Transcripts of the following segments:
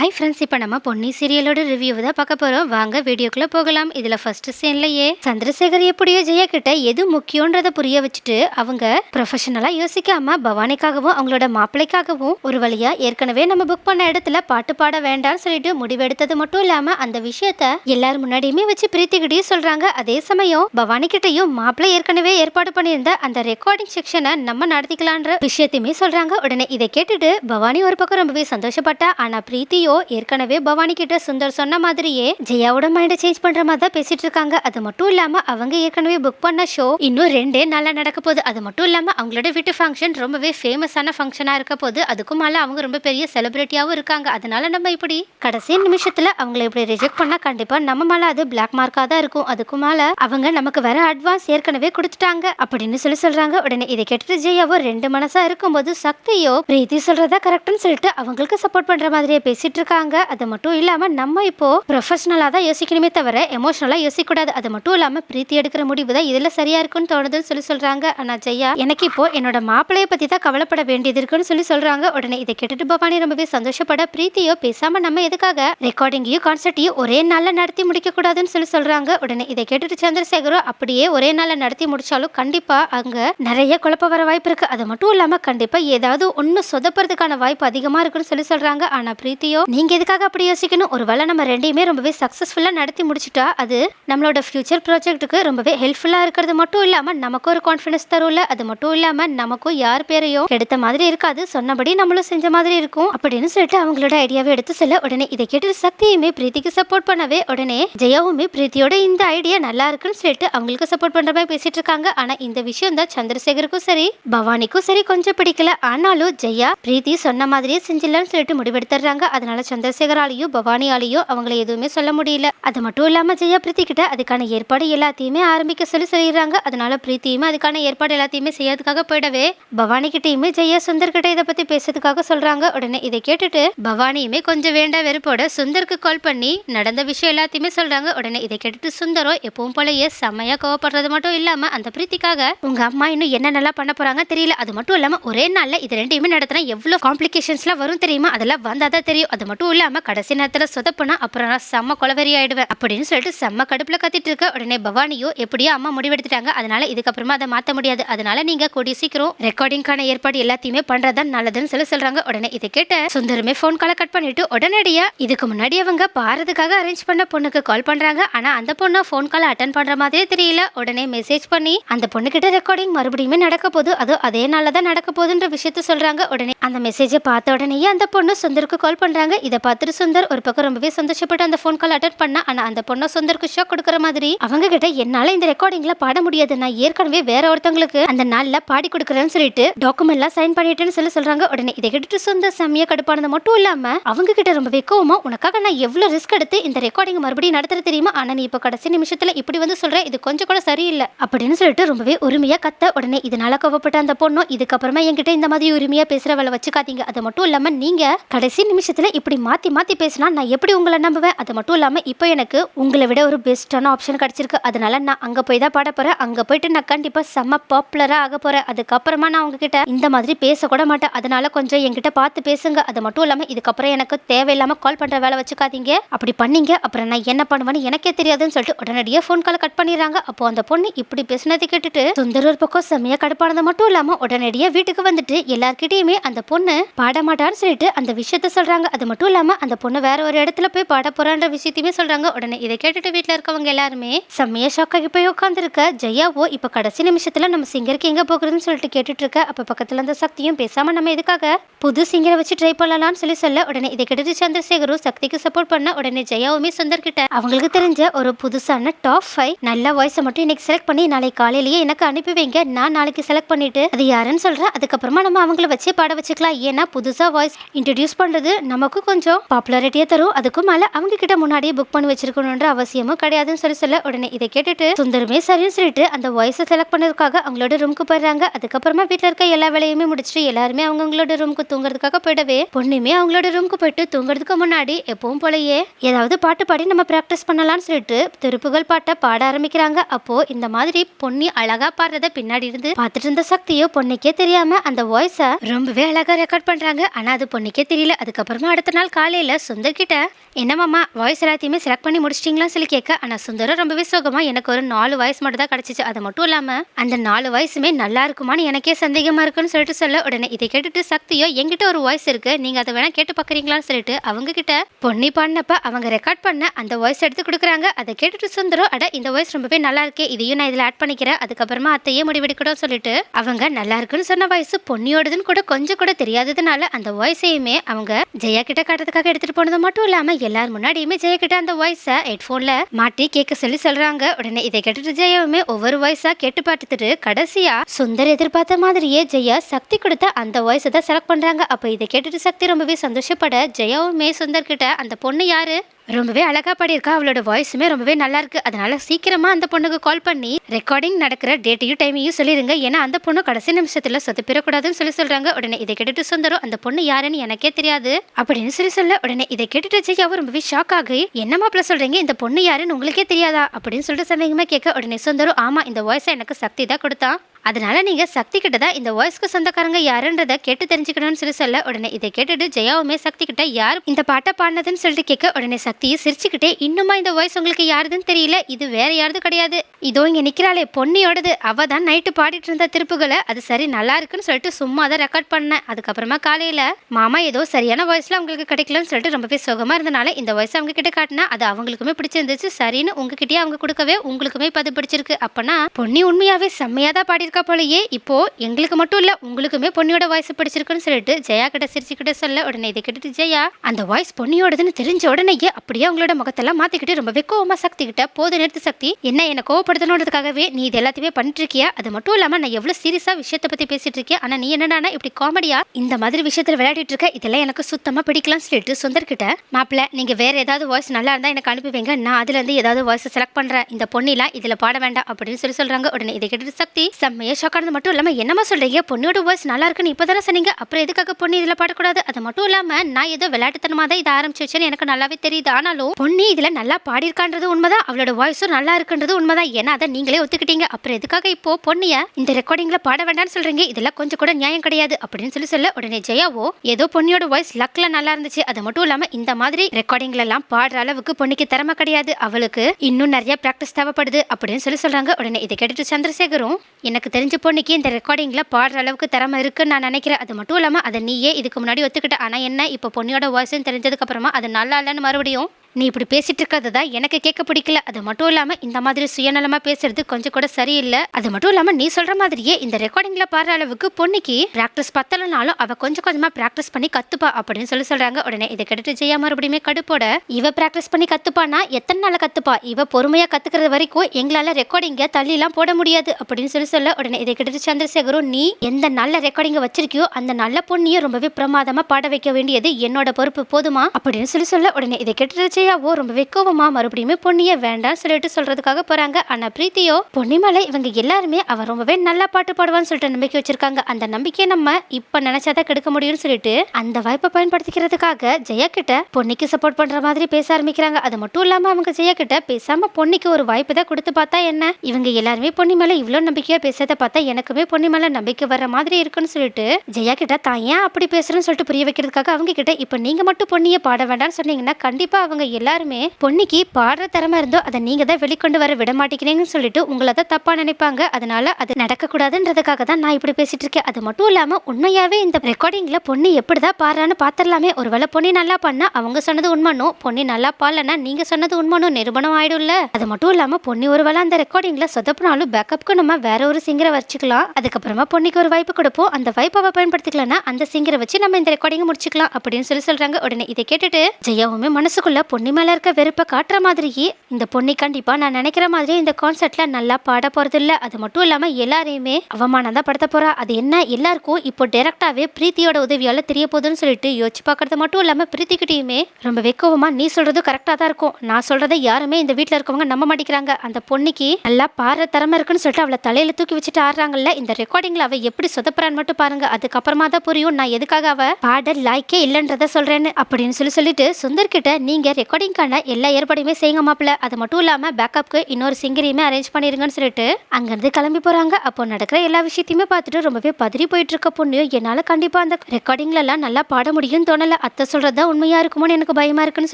Hi friends இப்போ நம்ம Ponni சீரியலோட review தான் பார்க்க போகிறோம் வாங்க வீடியோக்குள்ளே போகலாம். இதில் ஃபர்ஸ்ட் சீன்லயே சந்திரசேகர் எப்படியோ ஜெயா கிட்ட எது முக்கியன்றதை புரிய வச்சுட்டு அவங்க ப்ரொஃபஷனலாக யோசிக்காம பவானிக்காகவும் அவங்களோட மாப்பிள்ளைக்காகவும் ஒரு வழியாக ஏற்கனவே நம்ம புக் பண்ண இடத்துல பாட்டு பாட வேண்டாம்னு சொல்லிட்டு முடிவெடுத்தது மட்டும் இல்லாமல் அந்த விஷயத்த எல்லாரும் முன்னாடியுமே வச்சு பிரீத்திக்கிட்டையும் சொல்கிறாங்க அதே சமயம் பவானி கிட்டையும் மாப்பிள்ளை ஏற்கனவே ஏற்பாடு பண்ணியிருந்த அந்த ரெக்கார்டிங் செக்ஷனை நம்ம நடத்திக்கலான்ற விஷயத்தையுமே சொல்கிறாங்க உடனே இதை கேட்டுட்டு பவானி ஒரு பக்கம் ரொம்பவே சந்தோஷப்பட்டா ஆனால் பிரீத்தியோ ஏற்கனவே பவானி கிட்ட சுந்தர் சொன்ன மாதிரியே ஜெயாவோட மைண்டை சேஞ்ச் பண்ற மாதிரி தான் பேசிட்டு இருக்காங்க. அது மட்டும் இல்லாம அவங்க ஏற்கனவே புக் பண்ண ஷோ இன்னும் ரெண்டே நாளா நடக்க போகுது. அது மட்டும் இல்லாம அவங்களோட வீட்டு ஃபங்க்ஷன் ரொம்பவே ஃபேமஸான ஃபங்க்ஷனா இருக்க போது அதுக்கும் மேல அவங்க ரொம்ப பெரிய செலிபிரிட்டியாவும் இருக்காங்க. அதனால நம்ம இப்படி கடைசி நிமிஷத்துல அவங்கள இப்படி ரிஜெக்ட் பண்ணா கண்டிப்பா நம்ம மேல அது பிளாக் மார்க்கா தான் இருக்கும். அதுக்கு மேல அவங்க நமக்கு வேற அட்வான்ஸ் ஏற்கனவே கொடுத்துட்டாங்க அப்படின்னு சொல்லி சொல்றாங்க. உடனே இதை கேட்டுட்டு ஜெயாவோ ரெண்டு மனசா இருக்கும்போது சக்தியோ பிரீத்தி சொல்றதா கரெக்ட்னு சொல்லிட்டு அவங்களுக்கு சப்போர்ட் பண்ற மாதிரியே பேசிட்டு இருக்காங்க அது மட்டும் இல்லாமல் நம்ம இப்போ ப்ரொஃபஷனலாக தான் யோசிக்கணுமே தவிர எமோஷனலாக யோசிக்கக்கூடாது. அது மட்டும் இல்லாமல் பிரீத்தி எடுக்கிற முடிவு தான் இதில் சரியா இருக்குன்னு தோணுதுன்னு சொல்லி சொல்கிறாங்க ஆனால் ஜெயா எனக்கு இப்போ என்னோட மாப்பிளைய பற்றி தான் கவலைப்பட வேண்டியது இருக்குன்னு சொல்லி சொல்கிறாங்க உடனே இதை கேட்டுட்டு பவானி ரொம்பவே சந்தோஷப்பட பிரீத்தியோ பேசாமல் நம்ம எதுக்காக ரெக்கார்டிங்கையும் கான்சர்ட்டையும் ஒரே நாளில் நடத்தி முடிக்கக்கூடாதுன்னு சொல்லி சொல்கிறாங்க உடனே இதை கேட்டுட்டு சந்திரசேகரோ அப்படியே ஒரே நாளில் நடத்தி முடிச்சாலும் கண்டிப்பாக அங்கே நிறைய குழப்ப வர வாய்ப்பு இருக்குது அது மட்டும் இல்லாமல் கண்டிப்பாக ஏதாவது ஒன்று சொதப்புறதுக்கான வாய்ப்பு அதிகமாக இருக்குன்னு சொல்லி சொல்கிறாங்க ஆனால் பிரீத்தியோ நீங்க எதுக்காக அப்படி யோசிக்கணும்? ஒருவேளை நம்ம ரெண்டையுமே ரொம்பவே சக்சஸ்ஃபுல்லா நடத்தி முடிச்சிட்டா அது நம்மளோட ஃபியூச்சர் ப்ராஜெக்ட்டுக்கு ரொம்பவே ஹெல்ப்ஃபுல்லா இருக்கிறது மட்டும் இல்லாம நமக்கும் ஒரு கான்ஃபிடன்ஸ் தரும்ல அது மட்டும் இல்லாம நமக்கும் யார் பேரையும் எடுத்த மாதிரி இருக்காது. சொன்னபடி நம்மளும் செஞ்ச மாதிரி இருக்கும். அப்படின்னு சொல்லிட்டு அவங்களோட ஐடியாவை எடுத்து சொல்ல உடனே இதை கேட்டு சக்தியுமே பிரீத்திக்கு சப்போர்ட் பண்ணவே உடனே ஜெயாவுமே பிரீத்தியோட இந்த ஐடியா நல்லா இருக்குன்னு சொல்லிட்டு அவங்களுக்கு சப்போர்ட் பண்ற மாதிரி பேசிட்டு இருக்காங்க. ஆனா இந்த விஷயம் தான் சந்திரசேகருக்கும் சரி பவானிக்கும் சரி கொஞ்சம் பிடிக்கல. ஆனாலும் ஜெயா பிரீத்தி சொன்ன மாதிரியே செஞ்சிடலாம்னு சொல்லிட்டு முடிவெடுத்துறாங்க அதனால சந்திரசேகராலையும் பவானியாலையும் அவங்கள எதுவுமே சொல்ல முடியல. அது மட்டும் இல்லாம ஜெயா பிரீத்தி கிட்ட அதுக்கான ஏற்பாடு எல்லாத்தையுமே ஆரம்பிக்க சொல்லி சொல்லிடுறாங்க. அதனால பிரீத்தியுமே அதுக்கான ஏற்பாடு எல்லாத்தையுமே செய்யறதுக்காக போயிடவே. பவானி கிட்டையுமே ஜெயா சுந்தர் கிட்ட இதை பத்தி பேசுறதுக்காக சொல்றாங்க. உடனே இதை கேட்டுட்டு பவானியுமே கொஞ்சம் வேண்டாம் வெறுப்போட சுந்தருக்கு கால் பண்ணி நடந்த விஷயம் எல்லாத்தையுமே சொல்றாங்க. உடனே இதை கேட்டுட்டு சுந்தரோ எப்பவும் போலயே செம்மையா கோவப்படுறது மட்டும் இல்லாம அந்த பிரீத்திக்காக உங்க அம்மா இன்னும் என்ன நல்லா பண்ண போறாங்க தெரியல. அது மட்டும் இல்லாம ஒரே நாள்ல இது ரெண்டையுமே நடத்தினா எவ்வளவு காம்ப்ளிகேஷன்ஸ்லாம் வரும் தெரியுமா? அதெல்லாம் வந்தாதான் தெரியும். அது மட்டும் இல்லாமல் கடைசி நேரத்தில் சொதப்புனா அப்புறம் நான் செம்ம கொலவெறி ஆயிடுவேன் அப்படின்னு சொல்லிட்டு செம்ம கடுப்பில் கத்திட்டு இருக்க உடனே பவானியோ எப்படியோ அம்மா முடிவெடுத்துட்டாங்க. அதனால இதுக்கப்புறமா அதை மாற்ற முடியாது. அதனால நீங்க கூடிய சீக்கிரம் ரெக்கார்டிங்கான ஏற்பாடு எல்லாத்தையுமே பண்றதா நல்லதுன்னு சொல்லி சொல்றாங்க. உடனே இதை கேட்ட சுந்தரமே ஃபோன் காலை கட் பண்ணிட்டு உடனடியா இதுக்கு முன்னாடி அவங்க பாரதுக்காக அரேஞ்ச் பண்ண பொண்ணுக்கு கால் பண்றாங்க. ஆனா அந்த பொண்ணு ஃபோன் கால் அட்டன் பண்ற மாதிரியே தெரியல. உடனே மெசேஜ் பண்ணி அந்த பொண்ணுகிட்ட ரெக்கார்டிங் மறுபடியுமே நடக்க போகுது. அது அதே நாள்ல தான் நடக்க போகுதுன்ற விஷயத்த சொல்றாங்க. உடனே அந்த மெசேஜை பார்த்த உடனேயே அந்த பொண்ணு சுந்தருக்கு கால் பண்றாங்க. இதை பார்த்துட்டு சுந்தர் ஒரு பக்கம் ரொம்பவே சந்தோஷப்பட்டு அந்த ஃபோன் கால் அட்டன் பண்ணா. ஆனா அந்த பொண்ணு சுந்தருக்கு ஷாக் கொடுக்குற மாதிரி அவங்க கிட்ட என்னால இந்த ரெக்கார்டிங்ல பாட முடியாது. நான் ஏற்கனவே வேற ஒருத்தவங்களுக்கு அந்த நாள்ல பாடி கொடுக்குறேன்னு சொல்லிட்டு டாக்குமெண்ட்லாம் சைன் பண்ணிட்டேன்னு சொல்லி சொல்றாங்க. உடனே இதை கேட்டுட்டு சுந்தர் செம்மையா கடுப்பானது மட்டும் இல்லாம அவங்க கிட்ட ரொம்பவே கோவமா உனக்காக நான் எவ்வளவு ரிஸ்க் எடுத்து இந்த ரெக்கார்டிங் மறுபடியும் நடத்துறது தெரியுமா? ஆனா நீ இப்போ கடைசி நிமிஷத்துல இப்படி வந்து சொல்ற. இது கொஞ்சம் கூட சரியில்லை. அப்படின்னு சொல்லிட்டு ரொம்பவே உரிமையா கத்த உடனே இதனால கோவப்பட்ட அந்த பொண்ணும் இதுக்கப்புறமா என்கிட்ட இந்த மாதிரி உரிமையா பேசுறவளை வச்சுக்காதீங்க. அது மட்டும் இல்லாம நீங்க கடைசி நிமிஷத்துல இப்படி மாற்றி மாற்றி பேசினா நான் எப்படி உங்களை நம்புவேன்? அது மட்டும் இல்லாமல் இப்போ எனக்கு உங்களை விட ஒரு பெஸ்ட்டான ஆப்ஷன் கிடச்சிருக்கு. அதனால நான் அங்கே போய் தான் பாட போகிறேன் அங்கே போயிட்டு நான் கண்டிப்பாக செம்ம பாப்புலராக ஆக போகிறேன் அதுக்கப்புறமா நான் உங்ககிட்ட இந்த மாதிரி பேசக்கூட மாட்டேன். அதனால கொஞ்சம் என்கிட்ட பார்த்து பேசுங்க. அது மட்டும் இல்லாமல் இதுக்கப்புறம் எனக்கு தேவையில்லாமல் கால் பண்ணுற வேலை வச்சுக்காதீங்க. அப்படி பண்ணீங்க. அப்புறம் நான் என்ன பண்ணுவேன்னு எனக்கே தெரியாதுன்னு சொல்லிட்டு உடனடியாக ஃபோன் காலை கட் பண்ணிடுறாங்க. அப்போ அந்த பொண்ணு இப்படி பேசுனதை கேட்டுட்டு சுந்தரூர் பக்கம் செம்மையா கடுப்பானது மட்டும் இல்லாம உடனடியாக வீட்டுக்கு வந்துட்டு எல்லார்கிட்டயுமே அந்த பொண்ணு பாட மாட்டான்னு சொல்லிட்டு அந்த விஷயத்த சொல்றாங்க. அது மட்டும் இல்லாமல் அந்த பொண்ணு வேற ஒரு இடத்துல போய் பாட போறான்ற விஷயத்தையுமே சொல்றாங்க. உடனே இதை கேட்டுட்டு வீட்டில் இருக்கவங்க எல்லாருமே செம்மையாக ஷாக் ஆகி போய் உட்காந்துருக்க ஜெயாவோ இப்போ கடைசி நிமிஷத்தில் நம்ம சிங்கருக்கு எங்கே போகிறதுன்னு சொல்லிட்டு கேட்டுட்டு இருக்க அப்போ பக்கத்தில் அந்த சக்தியும் பேசாமல் நம்ம எதுக்காக புது சிங்கரை வச்சு ட்ரை பண்ணலாம்னு சொல்லி சொல்ல. உடனே இதை கேட்டுட்டு சந்திரசேகரும் சக்திக்கு சப்போர்ட் பண்ண உடனே ஜெயாவுமே சுந்தர் கிட்ட அவங்களுக்கு தெரிஞ்ச ஒரு புதுசான டாப் ஃபைவ் நல்ல வாய்ஸை மட்டும் இன்னைக்கு செலக்ட் பண்ணி நாளைக்கு காலையிலேயே எனக்கு அனுப்பி வைங்க. நான் நாளைக்கு செலக்ட் பண்ணிட்டு அது யாருன்னு சொல்கிறேன் அதுக்கப்புறமா நம்ம அவங்கள வச்சே பாட வச்சுக்கலாம். ஏன்னா புதுசாக வாய்ஸ் இன்ட்ரடியூஸ் பண்ணுறது நமக்கு கொஞ்சம் பாப்புலாரிட்டியா தரும் அதுக்கும் மேல அவங்க கிட்ட முன்னாடியே புக் பண்ணி வச்சிருக்கணும்ன்ற அவசியமும் கிடையாதுன்னு சொல்லி சொல்ல உடனே இதை கேட்டுட்டு சுந்தரமே சரின்னு சொல்லிட்டு அந்த வாய்ஸை செலக்ட் பண்ணதுக்காக அவங்களோட ரூமுக்கு போயிடுறாங்க. அதுக்கப்புறமா வீட்டில் இருக்க எல்லா வேலையுமே முடிச்சுட்டு எல்லாருமே அவங்கவுங்களோட ரூமுக்கு தூங்குறதுக்காக போயிடவே பொண்ணுமே அவங்களோட ரூமுக்கு போயிட்டு தூங்குறதுக்கு முன்னாடி எப்பவும் போலயே ஏதாவது பாட்டு பாடி நம்ம ப்ராக்டிஸ் பண்ணலாம்னு சொல்லிட்டு திருப்புகள் பாட்டை பாட ஆரம்பிக்கிறாங்க. அப்போ இந்த மாதிரி பொன்னி அழகா பாடுறத பின்னாடி இருந்து பார்த்துட்டு இருந்த சக்தியோ பொண்ணுக்கே தெரியாம அந்த வாய்ஸை ரொம்பவே அழகா ரெக்கார்ட் பண்றாங்க. ஆனா அது பொண்ணுக்கே தெரியல. அதுக்கப்புறமா அடுத்த அடுத்த நாள் காலையில் சுந்தர்கிட்ட என்னம்மா என்னமாம்மா வாய்ஸ் எல்லாத்தையுமே செலக்ட் பண்ணி முடிச்சிட்டிங்களான்னு சொல்லி கேட்க ஆனால் சுந்தரம் ரொம்பவே சோகமாக எனக்கு ஒரு நாலு வாய்ஸ் மட்டும் தான் கிடைச்சிச்சு. அது மட்டும் இல்லாமல் அந்த நாலு வாய்ஸுமே நல்லா இருக்குமான்னு எனக்கே சந்தேகமாக இருக்குன்னு சொல்லிட்டு சொல்ல உடனே இதை கேட்டுட்டு சக்தியோ என்கிட்ட ஒரு வாய்ஸ் இருக்குது நீங்கள் அதை வேணால் கேட்டு பார்க்குறீங்களான்னு சொல்லிட்டு அவங்க கிட்ட பொன்னி பண்ணப்ப அவங்க ரெக்கார்ட் பண்ண அந்த வாய்ஸ் எடுத்து கொடுக்குறாங்க. அதை கேட்டுட்டு சுந்தரம் அட இந்த வாய்ஸ் ரொம்பவே நல்லா இருக்கே. இதையும் நான் இதில் ஆட் பண்ணிக்கிறேன். அதுக்கப்புறமா அத்தையே முடிவெடுக்கணும் சொல்லிட்டு அவங்க நல்லா இருக்குன்னு சொன்ன வாய்ஸ் பொன்னியோடதுன்னு கூட கொஞ்சம் கூட தெரியாததுனால அந்த வாய்ஸையுமே அவங்க ஜெயா கிட்ட காட்டுறதுக்காக எடுத்துட்டு போனது மட்டும் இல்லாம எல்லார் முன்னாடியுமே ஜெய கிட்ட அந்த வாய்ஸை ஹெட்ஃபோன்ல மாட்டி கேட்க சொல்லி சொல்றாங்க. உடனே இதை கேட்டுட்டு ஜெயாவுமே ஒவ்வொரு வாய்ஸா கேட்டு பார்த்துட்டு கடைசியா சுந்தர் எதிர்பார்த்த மாதிரியே ஜெயா சக்தி கொடுத்த அந்த வாய்ஸை தான் செலக்ட் பண்றாங்க. அப்ப இதை கேட்டுட்டு சக்தி ரொம்பவே சந்தோஷப்பட ஜெயாவுமே சுந்தர் கிட்ட அந்த பொண்ணு யாரு? ரொம்பவே அழகா பாடியிருக்கா. அவளோட வாய்ஸுமே ரொம்பவே நல்லா இருக்கு அதனால சீக்கிரமாக அந்த பொண்ணுக்கு கால் பண்ணி ரெக்கார்டிங் நடக்கிற டேட்டையும் டைமையும் சொல்லிடுங்க ஏன்னா அந்த பொண்ணு கடைசி நிமிஷத்தில் சொத்துப்பிடக்கூடாதுன்னு சொல்லி சொல்கிறாங்க உடனே இதை கேட்டுட்டு சுந்தரம் அந்த பொண்ணு யாருன்னு எனக்கே தெரியாது. அப்படின்னு சொல்லி சொல்ல உடனே இதை கேட்டுட்டு ஜெயாவும் ரொம்பவே ஷாக் ஆகி. என்ன மாப்பிள்ள சொல்கிறீங்க இந்த பொண்ணு யாருன்னு உங்களுக்கே தெரியாதா? அப்படின்னு சொல்லிட்டு சந்தேகமா கேட்க உடனே சுந்தரம் ஆமாம் இந்த வாய்ஸை எனக்கு சக்தி தான் கொடுத்தா. அதனால் நீங்கள் சக்தி கிட்ட தான் இந்த வாய்ஸ்க்கு சொந்தக்காரங்க யாருன்றத கேட்டு தெரிஞ்சுக்கணும்னு சொல்லி சொல்ல உடனே இதை கேட்டுட்டு ஜெயாவுமே சக்தி கிட்ட யார் இந்த பாட்டை பாடினதுன்னு சொல்லிட்டு கேட்க? உடனே சக்தியை சிரிச்சுக்கிட்டே இன்னுமா இந்த வாய்ஸ் உங்களுக்கு யாருதுன்னு தெரியல இது வேற யாருது கிடையாது. இதோ இங்கே நிற்கிறாளே பொன்னியோடது. அவள் தான் நைட்டு பாடிட்டு இருந்த திருப்புகளை. அது சரி நல்லா இருக்குன்னு சொல்லிட்டு சும்மா தான் ரெக்கார்ட் பண்ணேன் அதுக்கப்புறமா காலையில் மாமா ஏதோ சரியான வாய்ஸில் அவங்களுக்கு கிடைக்கலன்னு சொல்லிட்டு ரொம்பவே சுகமாக இருந்தனால இந்த வாய்ஸ் அவங்க கிட்ட காட்டினா அது அவங்களுக்குமே பிடிச்சிருந்துச்சு. சரின்னு உங்ககிட்டயே அவங்க கொடுக்கவே உங்களுக்குமே பது அது பிடிச்சிருக்கு. அப்போனா பொன்னி உண்மையாகவே செம்மையாக தான் பாடியிருக்கா போலயே. இப்போது எங்களுக்கு மட்டும் இல்லை உங்களுக்குமே பொன்னியோட வாய்ஸ் பிடிச்சிருக்குன்னு சொல்லிட்டு ஜெயா கிட்ட சிரிச்சுக்கிட்ட சொல்ல உடனே இதை கேட்டுட்டு ஜெயா அந்த வாய்ஸ் பொன்னியோடதுன்னு தெரிஞ்ச உடனேயே அப்படியே அவங்களோட முகத்தெல்லாம் மாற்றிக்கிட்டு ரொம்பவே கோவமாக சக்தி கிட்ட போது நிறுத்து சக்தி என்ன என்ன கோவப்படுத்தணுன்றதுக்காகவே நீ இது எல்லாத்தையுமே பண்ணிட்டு இருக்கியா அது மட்டும் இல்லாம நான் எவ்வளவு சீரியஸா விஷயத்தை பத்தி பேசிட்டு இருக்கேன் ஆனா நீ என்னடானா இப்படி காமெடியா இந்த மாதிரி விஷயத்துல விளையாடிட்டு இருக்க இதெல்லாம் எனக்கு சுத்தமா பிடிக்கலாம்னு சொல்லிட்டு சுந்தர் கிட்ட மாப்பிள்ள நீங்க வேற ஏதாவது வாய்ஸ் நல்லா இருந்தா எனக்கு அனுப்புவீங்க. நான் அதுல இருந்து ஏதாவது வாய்ஸ் செலக்ட் பண்றேன். இந்த பொண்ணிலாம் இதுல பாட வேண்டாம் அப்படின்னு சொல்லி சொல்றாங்க. உடனே இதை கேட்டு சக்தி செம்மையா ஷாக்கானது மட்டும் இல்லாம என்னமா சொல்றீங்க? பொண்ணோட வாய்ஸ் நல்லா இருக்குன்னு இப்பதானே சொன்னீங்க? அப்புறம் எதுக்காக பொண்ணு இதுல பாடக்கூடாது? அது மட்டும் இல்லாம நான் ஏதோ விளையாட்டுத்தனமா தான் இதை ஆரம்பிச்சு வச்சேன்னு எனக்கு நல்லாவே தெரியுது. ஆனாலும் பொண்ணு இதுல நல்லா பாடியிருக்கான்றது உண்மைதான். அவளோட வாய்ஸும் நல்லா இருக்குன்றது உண்மைதான். ஏன்னா அதை நீங்களே ஒத்துக்கிட்டீங்க. அப்புறம் எதுக்காக இப்போ பொண்ணிய இந்த ரெக்கார்டிங்ல பாட வேண்டாம்னு சொல்றீங்க? இதெல்லாம் கொஞ்சம் கூட நியாயம் கிடையாது. அப்படின்னு சொல்லி சொல்ல உடனே ஜெயாவோ ஏதோ பொண்ணியோட வாய்ஸ் லக்ல நல்லா இருந்துச்சு. அது மட்டும் இல்லாம இந்த மாதிரி ரெக்கார்டிங்ல எல்லாம் பாடுற அளவுக்கு பொண்ணுக்கு திறமை கிடையாது. அவளுக்கு இன்னும் நிறைய பிராக்டிஸ் தேவைப்படுது. அப்படின்னு சொல்லி சொல்றாங்க. உடனே இதை கேட்டுட்டு சந்திரசேகரும் எனக்கு தெரிஞ்ச பொண்ணுக்கு இந்த ரெக்கார்டிங்ல பாடுற அளவுக்கு திறமை இருக்குன்னு நான் நினைக்கிறேன். அது மட்டும் இல்லாம அதை நீயே இதுக்கு முன்னாடி ஒத்துக்கிட்ட. ஆனா என்ன? இப்போ பொண்ணியோட வாய்ஸ்ன்னு தெரிஞ்சதுக்கு அப்புறமா அது நல்லா இல்லைன்னு மறுபடியும் நீ இப்படி பேசிட்டு இருக்கிறது தான் எனக்கு கேட்க பிடிக்கல. அது மட்டும் இல்லாமல் இந்த மாதிரி சுயநலமாக பேசுறது கொஞ்சம் கூட சரியில்லை. அது மட்டும் இல்லாமல் நீ சொல்கிற மாதிரியே இந்த ரெக்கார்டிங்கில் பாடுற அளவுக்கு பொண்ணுக்கு ப்ராக்டிஸ் பத்தலைனாலும் அவள் கொஞ்சம் கொஞ்சமாக ப்ராக்டிஸ் பண்ணி கற்றுப்பா அப்படின்னு சொல்லி சொல்கிறாங்க உடனே இதை கேட்டுட்டு ஜெயா மறுபடியுமே கடுப்போட இவ ப்ராக்டிஸ் பண்ணி கற்றுப்பானா எத்தனை நாள் கற்றுப்பா இவ பொறுமையாக கத்துக்கிறது வரைக்கும் எங்களால் ரெக்கார்டிங்கை தள்ளிலாம் போட முடியாது. அப்படின்னு சொல்லி சொல்ல உடனே இதை கேட்டுட்டு சந்திரசேகரும் நீ எந்த நல்ல ரெக்கார்டிங்கை வச்சிருக்கியோ அந்த நல்ல பொண்ணையும் ரொம்பவே பிரமாதமாக பாட வைக்க வேண்டியது என்னோட பொறுப்பு. போதுமா? அப்படின்னு சொல்லி சொல்ல உடனே இதை கேட்டுட்டு விஜயாவோ ரொம்பவே கோவமா மறுபடியுமே பொண்ணிய வேண்டாம்னு சொல்லிட்டு சொல்றதுக்காக போறாங்க. ஆனா பிரீத்தியோ பொன்னிமலை இவங்க எல்லாருமே அவர் ரொம்பவே நல்லா பாட்டு பாடுவான்னு சொல்லிட்டு நம்பிக்கை வச்சிருக்காங்க. அந்த நம்பிக்கையை நம்ம இப்ப நினைச்சாதான் கெடுக்க முடியும்னு சொல்லிட்டு அந்த வாய்ப்பை பயன்படுத்திக்கிறதுக்காக ஜெயா கிட்ட பொன்னிக்கு சப்போர்ட் பண்ற மாதிரி பேச ஆரம்பிக்கிறாங்க. அது மட்டும் இல்லாம அவங்க ஜெயா கிட்ட பேசாம பொன்னிக்கு ஒரு வாய்ப்பு தான் கொடுத்து பார்த்தா என்ன? இவங்க எல்லாருமே பொன்னி மேல இவ்வளவு நம்பிக்கையா பேசுறத பார்த்தா எனக்குமே பொன்னி மேல நம்பிக்கை வர மாதிரி இருக்குன்னு சொல்லிட்டு ஜெயா கிட்ட தான் ஏன் அப்படி பேசுறேன்னு சொல்லிட்டு புரிய வைக்கிறதுக்காக அவங்க கிட்ட இப்ப நீங்க மட்டும் பொன்னியை பாட வேண்டாம்னு சொன்னீங்கன்னா கண்டிப்பா அவங்க எல்லாருமே பொன்னிக்கு பாடுற திறமை இருந்தோ அதை நீங்க தான் வெளிக்கொண்டு வர விட மாட்டேங்கிறீங்கன்னு சொல்லிட்டு உங்களை தான் தப்பா நினைப்பாங்க. அதனால அது நடக்கக்கூடாதுன்றதுக்காக தான் நான் இப்படி பேசிட்டு இருக்கேன். அது மட்டும் இல்லாம உண்மையாவே இந்த ரெக்கார்டிங்ல பொண்ணு எப்படிதான் பாடுறான்னு பாத்திரலாமே. ஒருவேளை பொண்ணு நல்லா பண்ணா அவங்க சொன்னது உண்மனும் பொண்ணு நல்லா பாடலன்னா நீங்க சொன்னது உண்மனும் நிரூபணம் ஆயிடும்ல. அது மட்டும் இல்லாம பொண்ணு ஒருவேளை அந்த ரெக்கார்டிங்ல சொதப்பினாலும் பேக்கப்க்கு நம்ம வேற ஒரு சிங்கரை வச்சுக்கலாம். அதுக்கப்புறமா பொண்ணுக்கு ஒரு வாய்ப்பு கொடுப்போம். அந்த வாய்ப்பு அவ பயன்படுத்திக்கலாம்னா அந்த சிங்கரை வச்சு நம்ம இந்த ரெக்கார்டிங் முடிச்சுக்கலாம் அப்படின்னு சொல்லி சொல்றாங்க. உடனே இதை கேட்டுட்டு ஜெயாவுமே மனசுக்குள்ள பொன்னி மேலே இருக்க வெறுப்பை காட்டுற மாதிரியே இந்த பொண்ணி கண்டிப்பாக நான் நினைக்கிற மாதிரி இந்த கான்சர்ட்டில் நல்லா பாட போகிறதில்ல அது மட்டும் இல்லாமல் எல்லாரையுமே அவமானம் தான் படுத்த போகிறா அது என்ன? எல்லாருக்கும் இப்போ டேரெக்டாகவே பிரீத்தியோட உதவியால் தெரிய போகுதுன்னு சொல்லிட்டு யோசிச்சு பார்க்கறது மட்டும் இல்லாமல் பிரீத்திக்கிட்டேயுமே ரொம்ப வெக்கவமா நீ சொல்கிறது கரெக்டாக தான் இருக்கும். நான் சொல்கிறத யாருமே இந்த வீட்டில் இருக்கவங்க நம்ப மாட்டேங்கிறாங்க. அந்த பொண்ணுக்கு நல்லா பாடுற திறமை இருக்குன்னு சொல்லிட்டு அவளை தலையில் தூக்கி வச்சுட்டு ஆடுறாங்கல்ல இந்த ரெக்கார்டிங்கில் அவள் எப்படி சொதப்புறான்னு மட்டும் பாருங்க. அதுக்கப்புறமா தான் புரியும் நான் எதுக்காக அவள் பாட லாய்க்கே இல்லைன்றத சொல்கிறேன்னு அப்படின்னு சொல்லி சொல்லிட்டு சுந்தர்கிட்ட நீங்கள் ரெக்கார்டிங்கான எல்லா ஏற்பாடையுமே செய்யுங்க மாப்பிள்ள. அது மட்டும் இல்லாமல் பேக்கப்க்கு இன்னொரு சிங்கரையுமே அரேஞ்ச் பண்ணிருங்கன்னு சொல்லிட்டு அங்கேருந்து கிளம்பி போகிறாங்க அப்போ நடக்கிற எல்லா விஷயத்தையுமே பார்த்துட்டு ரொம்பவே பதறி போயிட்டு இருக்க பொண்ணு. என்னால் கண்டிப்பாக அந்த ரெக்கார்டிங்லலாம் நல்லா பாட முடியும்னு தோணலை. அத்தை சொல்கிறதா உண்மையாக இருக்குமோன்னு எனக்கு பயமா இருக்குன்னு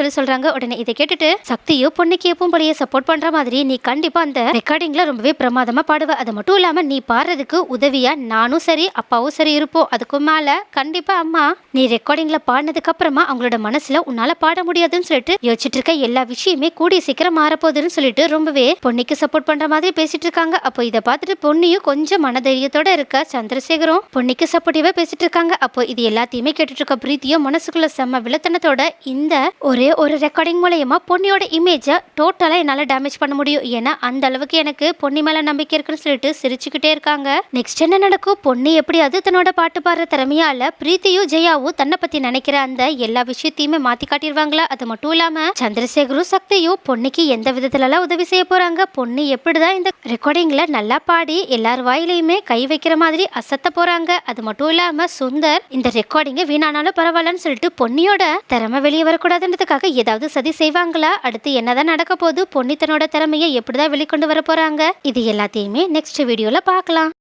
சொல்லி சொல்கிறாங்க உடனே இதை கேட்டுட்டு சக்தியோ பொண்ணுக்கு எப்பவும் போலயே சப்போர்ட் பண்ணுற மாதிரி நீ கண்டிப்பாக அந்த ரெக்கார்டிங்கில் ரொம்பவே பிரமாதமாக பாடுவ. அது மட்டும் இல்லாமல் நீ பாடுறதுக்கு உதவியாக நானும் சரி அப்பாவும் சரி இருப்போம். அதுக்கும் மேலே கண்டிப்பாக அம்மா நீ ரெக்கார்டிங்கில் பாடினதுக்கு அப்புறமா அவங்களோட மனசில் உன்னால் பாட முடியாதுன்னு சொல்லிட்டு யோசிச்சுட்டு இருக்க எல்லா விஷயமே கூடிய சீக்கிரம் மாறப்போகுதுன்னு சொல்லிட்டு ரொம்பவே பொன்னிக்கு சப்போர்ட் பண்ற மாதிரி பேசிட்டு இருக்காங்க. அப்போ இதை பார்த்துட்டு பொன்னியும் கொஞ்சம் மனதைரியத்தோட இருக்க சந்திரசேகரும்? பொன்னிக்கு சப்போர்ட்டிவா பேசிட்டு இருக்காங்க. அப்போ இது எல்லாத்தையுமே கேட்டுட்டு இருக்க பிரீத்தியும் மனசுக்குள்ள செம்ம விளத்தனத்தோட இந்த ஒரே ஒரு ரெக்கார்டிங் மூலயமா பொன்னியோட இமேஜை டோட்டலா என்னால டேமேஜ் பண்ண முடியும். ஏன்னா அந்த அளவுக்கு எனக்கு பொன்னி மேல நம்பிக்கை இருக்குன்னு சொல்லிட்டு சிரிச்சுக்கிட்டே இருக்காங்க. நெக்ஸ்ட் என்ன நடக்கும்? பொன்னி எப்படியாவது தன்னோட பாட்டு பாடுற திறமையால பிரீத்தியும் ஜெயாவும் தன்னை பத்தி நினைக்கிற அந்த எல்லா விஷயத்தையுமே மாத்தி காட்டிடுவாங்களா? அது மட்டும் இல்லாம சந்திரசேகரும் சக்தியும் பொண்ணுக்கு எந்த விதத்துலலாம் உதவி செய்ய போறாங்க? பொண்ணு எப்படிதான் இந்த ரெக்கார்டிங்ல நல்லா பாடி எல்லார் வாயிலையுமே கை வைக்கிற மாதிரி அசத்த போறாங்க. அது மட்டும் இல்லாம சுந்தர் இந்த ரெக்கார்டிங்க வீணானாலும் பரவாயில்லன்னு சொல்லிட்டு பொன்னியோட திறமை வெளியே வரக்கூடாதுன்றதுக்காக ஏதாவது சதி செய்வாங்களா? அடுத்து என்னதான் நடக்க போது பொன்னி தன்னோட திறமையை எப்படிதான் வெளிக்கொண்டு வர போறாங்க? இது எல்லாத்தையுமே நெக்ஸ்ட் வீடியோல பார்க்கலாம்.